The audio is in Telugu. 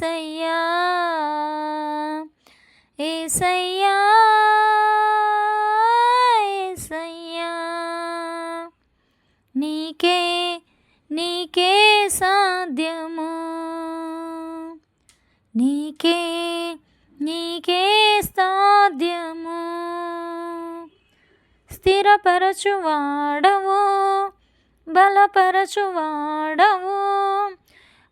ఏసయ్యా ఏసయ్యా ఏసయ్యా. నీకే నీకే సాధ్యము. నీకే నీకే సాధ్యము. స్థిరపరచువాడవు బలపరచువాడవు.